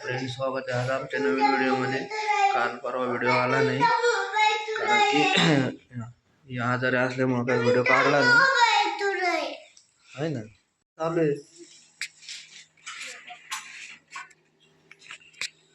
Friend स्वागत आहे आज आमच्या नवीन व्हिडिओमध्ये. काल परवा व्हिडिओ आला नाही. कारण की या आजारी असल्यामुळे काही व्हिडिओ काढला नाही. आहे ना? चालू आहे.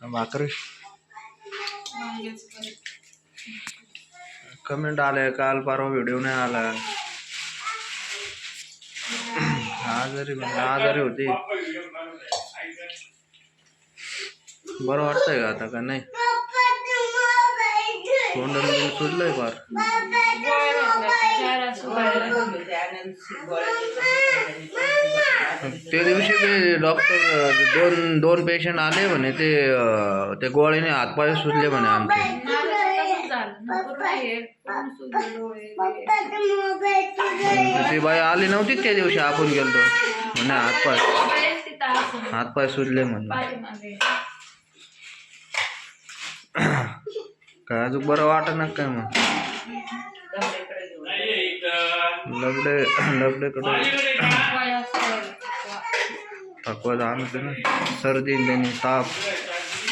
का भाकरी कमेंट आले काल परवा व्हिडिओ नाही आला. आजारी म्हणजे आजारी होती. बरं वाटतंय का आता का नाही? तोंड सुजलंय फार. त्या दिवशी ते डॉक्टर दोन दोन पेशंट आले म्हणे ते ते गोळीने हातपाय सुजले म्हणे आमचे. ती बाई आली नव्हती त्या दिवशी आपण गेलतो. म्हणे हातपाय हातपाय सुजले म्हणे काय अजून बरं वाटत ना काय मग? लबडे लबडेकडे. थकवा जाणवते ना. सर्दी त्याने ताप.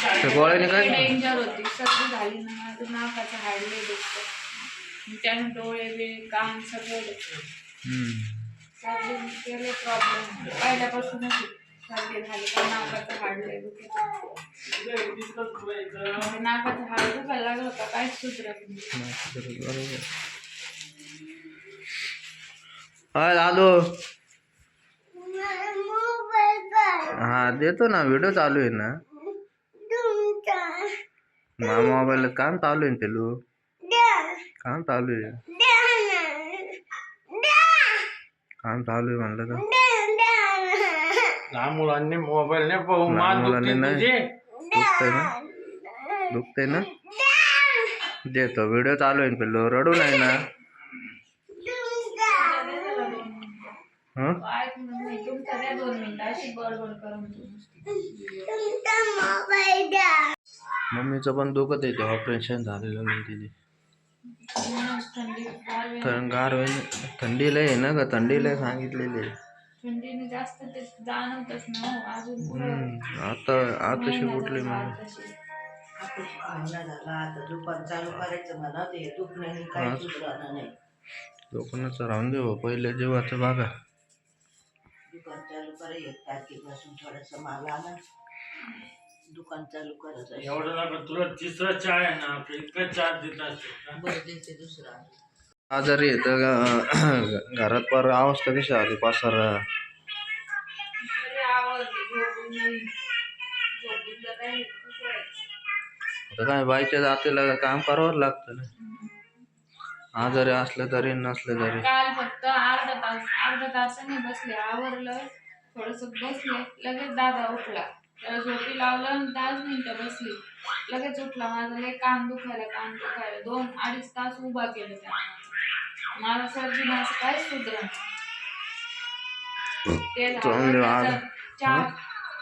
त्या गोळ्याने काय डेंजर होती. सर्दी झाली ना माझं नाकाचं हाडले दुखतं. त्याने डोळे कान सगळं दुखतं. हम्म. सर्दी केले प्रॉब्लेम पहिल्यापासूनच सर्दी झाली का नाकाचं हाडले दुखत नाकाचं हाड दुखायला लागलं होतं काहीच सुधरत नाही. बरोबर. हा दादू हा देतो ना व्हिडिओ चालू आहे ना. मा मोबाईल काम चालू आहे ना पेलू काम चालू आहे. काम चालू आहे म्हणलं तर. लहान मुलांनी मोबाईल नाही पाहू लहान मान मुलांनी दुखते नाही. तुझे. दुखतंय ना? दुखतंय ना? देतो व्हिडिओ चालू आहे ना पेलू रडू नाही ना? हं? ऐक म्हणून नाही तुमचं द्या दोन मिनिटं अशी बडबड करून मम्मीचं पण दुखत आहे ते ऑपरेशन झालेलं नाही तिथे थंडी गार होईल. थंडी लय आहे ना का थंडी लय सांगितलेली आहे. थंडीने जास्त ते जाणवतच ना हो. अजून पुढं हम्म. आता कुठली झाला मग. झाला आता दुकान चालू करायचं म्हणा ते दुखण्याने काही सुधारणा नाही. लोकांचं राहून दे भाऊ, पहिले जीवाचं बघा. दुकान चालू करा एक तारखेपासून थोडासा माल आला दुकान चालू करायचं एवढं नका तुला तिसरा चहा आहे ना आपलं इतकं चहा देत असतो बरं देते दुसरा. आजारी आहे तर ग- घरात पर अवस्था कशी आली पासारा आता काय बाईच्या जातीला काम करावं लागतं ना. आजारी असलं तरी नसलं तरी. काल फक्त अर्धा तास अर्धा तासाने बसले आवरलं थोडस बसले लगेच दादा उठला. त्याला झोपी लावलं दहाच मिनिटं बसली. लगेच उठला माझं लय कान दुखायला कान दुखायला. दोन अडीच तास उभा केलं त्यानं मला सर्दी असं काहीच सुधरण ते चहा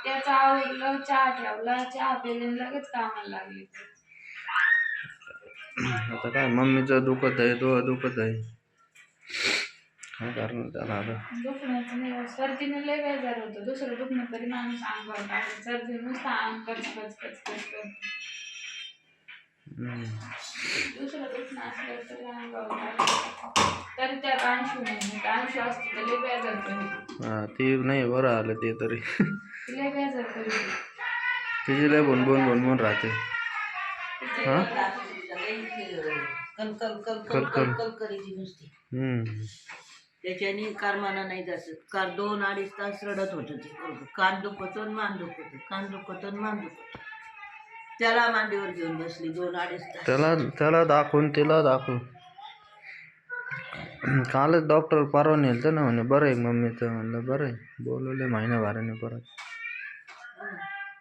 त्याचं आवडलं चहा ठेवला चहा पेले लगेच कामाला लागले. आता काय मम्मीचं दुखत आहे तो दुखत आहे. काय करणार त्याला आता? दुखण्याचं नाही सर्दीने लय बेजार होतं. दुसरं दुखणं तरी माणूस अंगावर टाकत सर्दी नुसतं अंग कच कच कच कच करतं. हम्म. दुसरं दुखणं असलं तरी अंगावर टाकत तरी त्यात अंशू नाही अंशू असते तर लय बेजार हा ती नाही बरं आलं ते तरी. लय बेजार करी तिची लय राहते. हा? कल कल कल नुसती. हम्म. त्याच्याने कारमाना नाही जात कार दोन अडीच तास रडत होतं ते पोरगं. कान दुखतो आणि मान दुखतो. कान दुखतो आणि मान दुखतो. त्याला मांडीवर घेऊन बसली दोन अडीच तास. त्याला त्याला दाखवून तिला दाखवून. कालच डॉक्टर परवा नेलं ना म्हणे बरं आहे मम्मीचं म्हणलं बरं आहे. बोलवले महिन्याभराने परत.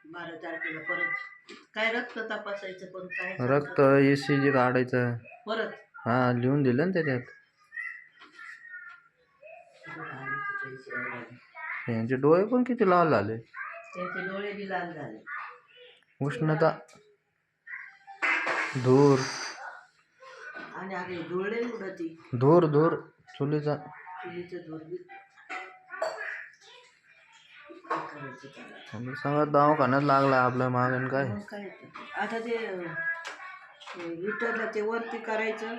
बारा तारखेला परत. काय रक्त तपासायचं पण काय रक्त ए सी जी काढायचं. परत? हा लिहून दिलं ना त्याच्यात. यांचे डोळे पण किती लाल झाले. त्याचे डोळे बी लाल झाले. उष्णता धूर. आणि उडती धूर धूर चुलीचा. चुलीचं धूर बी. काय करायचं त्याला? सगळं दवाखान्यात लागला आपल्या मागून काय? मग काय. आता ते लिटरला ते वरती करायचं.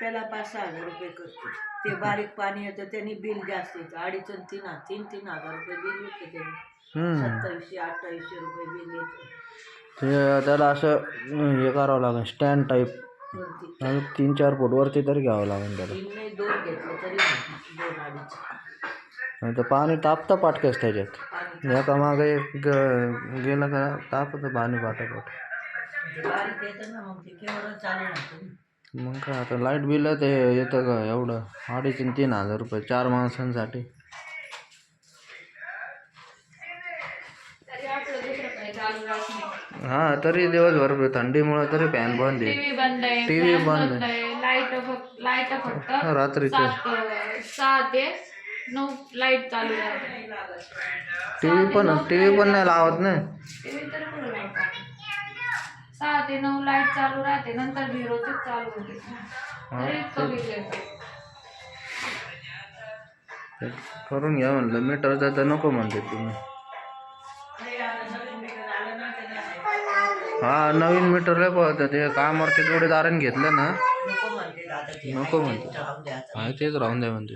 त्याला पाच सहा हजार रुपये करतो. ते बारीक पाणी येतं त्यांनी बिल जास्त येतं. अडीच आणि तीन तीन तीन हजार रुपये बिल येतं त्यांनी. हम्म. सत्तावीसशे अठ्ठावीसशे रुपये बिल येतं. ते त्याला असं हे करावं लागेल. स्टँड टाईप वरती आणि तीन चार फूट वरती तरी घ्यावं लागेल त्याला. तीन नाही दोन घेतलं तरी. दोन अडीच. पाणी तापतं पाटकच त्याच्यात. एका मागे एक ग- गेलं का तापतं पाणी पाटापट ते बारीक येतं ना मग ते केवढं चालू राहतं ना. मग काय आता लाइट बिल ते येतं का एवढं? अडीच आणि तीन हजार रुपये चार माणसांसाठी तरी आपलं दुसरं काही चालू राहत नाही हा तरी दिवसभर थंडीमुळे तरी फॅन बंद आहे. टीव्ही बंद आहे fan बंद आहे. लाइट फक्त लाइट फक्त रात्रीचं. सात अं, सहा ते नऊ लाइट चालू राहते टी व्ही पण टी व्ही पण नाही लावत ना. टीव्ही तर कुठं लावतात? सहा ते नऊ लाइट चालू राहते नंतर झिरोचीच चालू होते. तरी इतकं बिल येतं ते करून घ्या म्हणलं. मीटरचं तर नको म्हणते तुम्ही. हा नवीन मीटर लय पळतं ते कामावरती दारण घेतलं ना नको म्हणते. नको हा तेच राहून द्या म्हणते.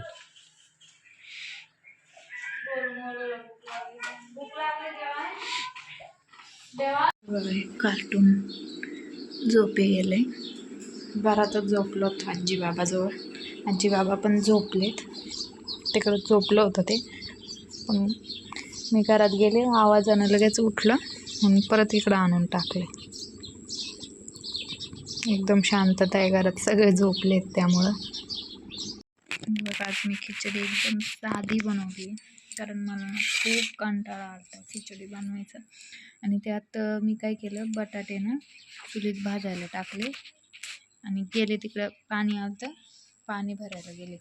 कार्टून झोपे गेले. घरातच झोपलो होतो आजी बाबाजवळ. आजी बाबा पण झोपलेत. तिकडं झोपलं होतं ते. पण मी घरात गेले आवाजानं लगेच उठलं. म्हणून परत इकडं आणून टाकले. एकदम शांतता आहे घरात सगळे झोपलेत त्यामुळं. बघा आज मी खिचडी एकदम साधी बनवली कारण मला खूप कंटाळा आला खिचडी बनवायचा. आणि त्यात मी काय केलं बटाटे ना चुलीत भाजायला टाकले. आणि गेले तिकडं पाणी आलं पाणी भरायला गेले.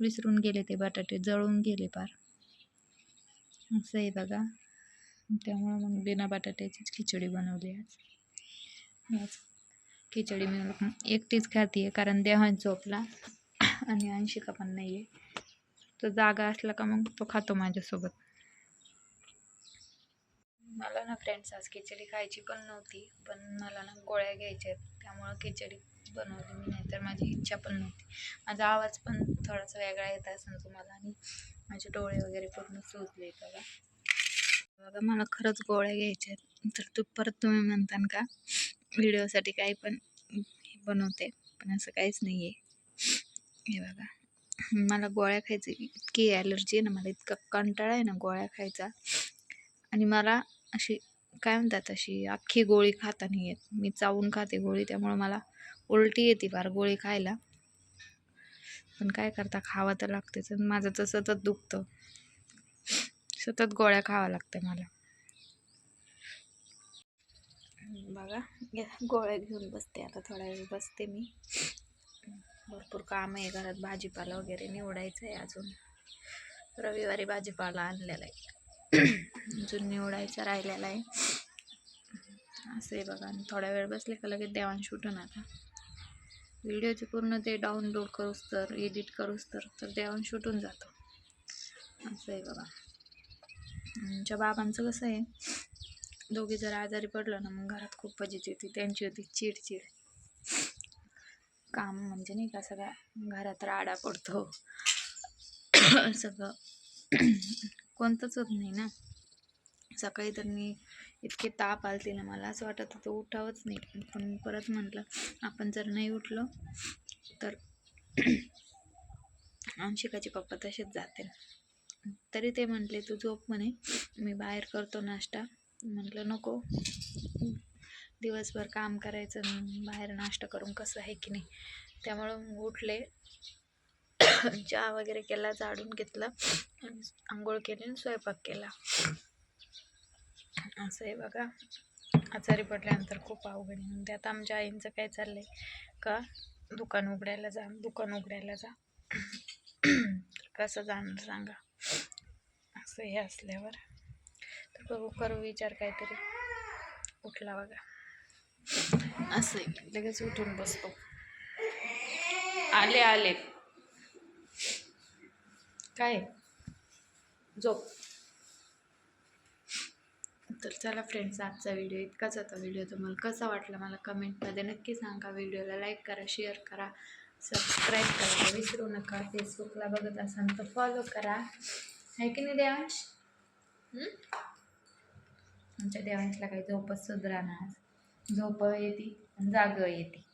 विसरून गेले ते बटाटे जळून गेले पार. असं आहे बघा. त्यामुळं मग बिना बटाट्याचीच खिचडी बनवली आज. आज खिचडी मी एकटीच खाते आहे कारण देवान झोपला आणि अंशिका पण नाही आहे तो जागा असला का मग तो खातो माझ्यासोबत. मला ना फ्रेंड्स आज खिचडी खायची पण नव्हती पण मला ना गोळ्या घ्यायच्या आहेत. त्यामुळं खिचडी बनवली मी नाही तर माझी इच्छा पण नव्हती. माझा आवाज पण थोडासा वेगळा येत असेल तुम्हाला आणि माझे डोळे वगैरे पूर्ण सुजले बघा. बघा मला खरंच गोळ्या घ्यायच्या आहेत. तर तू परत तुम्ही म्हणता का व्हिडिओसाठी काही पण बनवते पण असं काहीच नाही आहे हे बघा मला गोळ्या खायची इतकी ॲलर्जी आहे ना मला इतका कंटाळा आहे ना गोळ्या खायचा. आणि मला अशी काय म्हणतात अशी अख्खी गोळी खाता नाही येत. मी चावून खाते गोळी त्यामुळं मला उलटी येते फार गोळी खायला. पण काय करता खावं तर लागतेच माझं तर सतत दुखतं. सतत गोळ्या खावा लागते मला. बघा गोळ्या घेऊन बसते आता थोडा वेळ बसते मी. भरपूर काम आहे घरात भाजीपाला वगैरे निवडायचं आहे अजून. रविवारी भाजीपाला आणलेला आहे. अजून निवडायचा राहिलेला आहे. असं आहे बघा आणि थोडा वेळ बसले का लगेच देवान सुटून आता. व्हिडिओचे पूर्ण ते डाउनलोड करूस तर एडिट करूस तर तर देवान सुटून जातो. असं आहे बघा. आमच्या बाबांचं कसं आहे दोघे जर आजारी पडलं ना मग घरात खूप फजिती होती त्यांची होती चिडचिड. काम म्हणजे नाही का सगळ्या घरात राडा पडतो. सगळं कोणतंच होत नाही ना. सकाळी तर मी इतके ताप आलते ना मला असं वाटत होतं उठावंच नाही. पण परत म्हटलं आपण जर नाही उठलो तर अंशिकाचे पप्पा तसेच जाते तरी ते म्हटले तू झोप म्हणे मी बाहेर करतो नाश्ता. म्हटलं नको. दिवसभर काम करायचं बाहेर नाश्ता करून कसं आहे की नाही? त्यामुळं उठले. चहा वगैरे केला झाडून घेतलं आणि आंघोळ केली आणि स्वयंपाक केला. असं आहे बघा. आजारी पडल्यानंतर खूप अवघड आहे. त्यात आमच्या आईंचं काय चाललंय का? दुकान उघडायला जा दुकान उघडायला जा. कसं जाणार सांगा. असं हे असल्यावर. तर बघू करू विचार काहीतरी. उठला बघा. असं आहे. लगेच उठून बसतो. आले आले. काय? झोप. तर चला फ्रेंड्स आजचा व्हिडिओ इतकाच होता. व्हिडिओ तुम्हाला कसा वाटला मला कमेंटमध्ये नक्की सांगा. व्हिडिओला लाईक करा शेअर करा. सबस्क्राईब करायला विसरू नका फेसबुकला बघत असाल तर फॉलो करा आहे की नाही देवांश आमच्या देवांशला काही झोपच सुधराणार झोप येते आणि जाग येते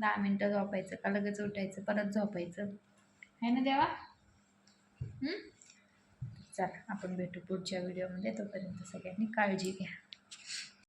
दहा मिनटं झोपायचं का लगेच उठायचं परत झोपायचं आहे ना देवा चला आपण भेटू पुढच्या व्हिडिओमध्ये तोपर्यंत सगळ्यांनी काळजी घ्या